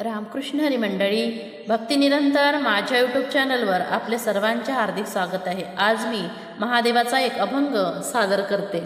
रामकृष्ण हरी मंडळी भक्तिनिरंतर माझ्या यूट्यूब चॅनलवर आपले सर्वांचे हार्दिक स्वागत आहे. आज मी महादेवाचा एक अभंग सादर करते.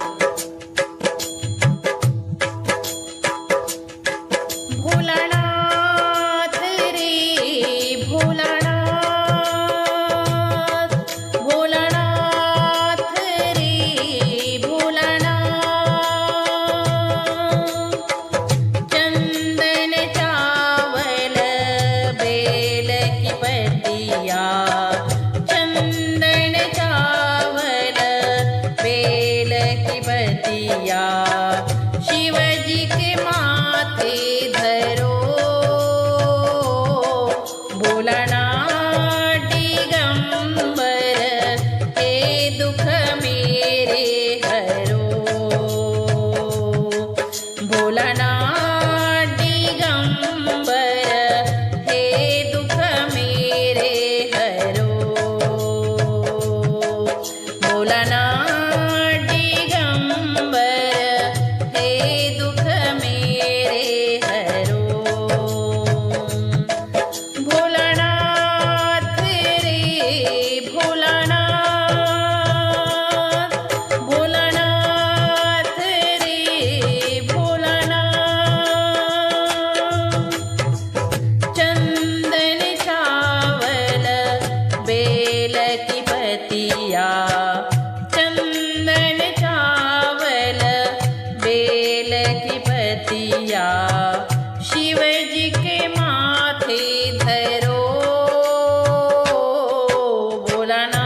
ciudadana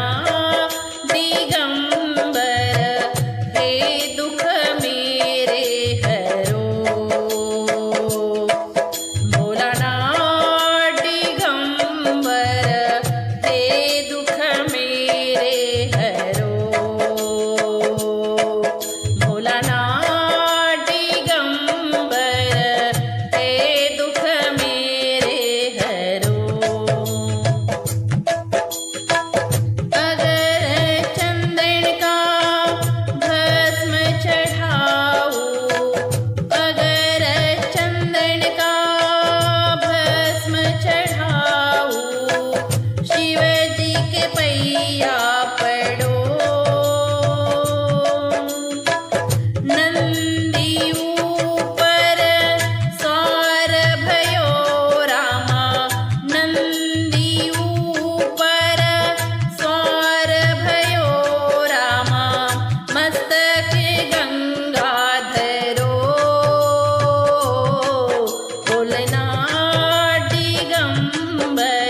number.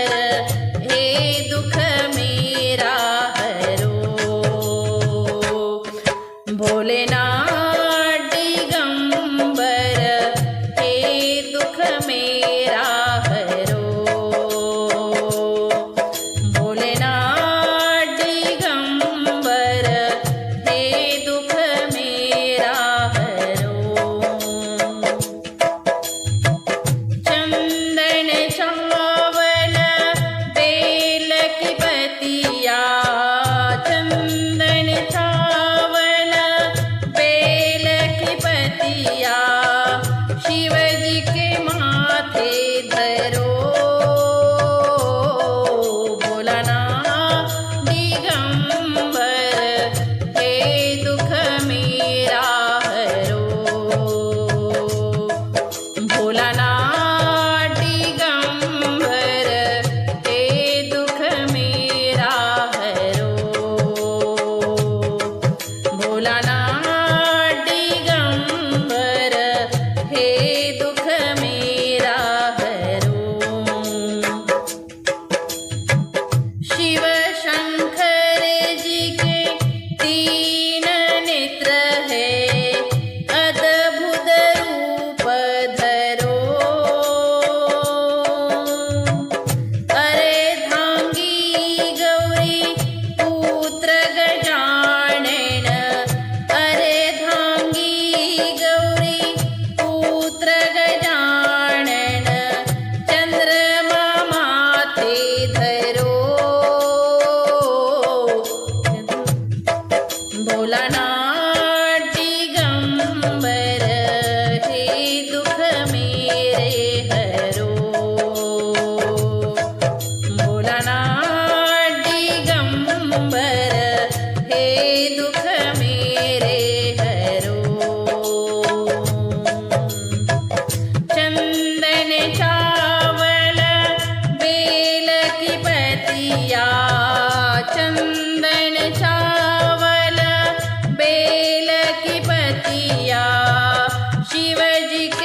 take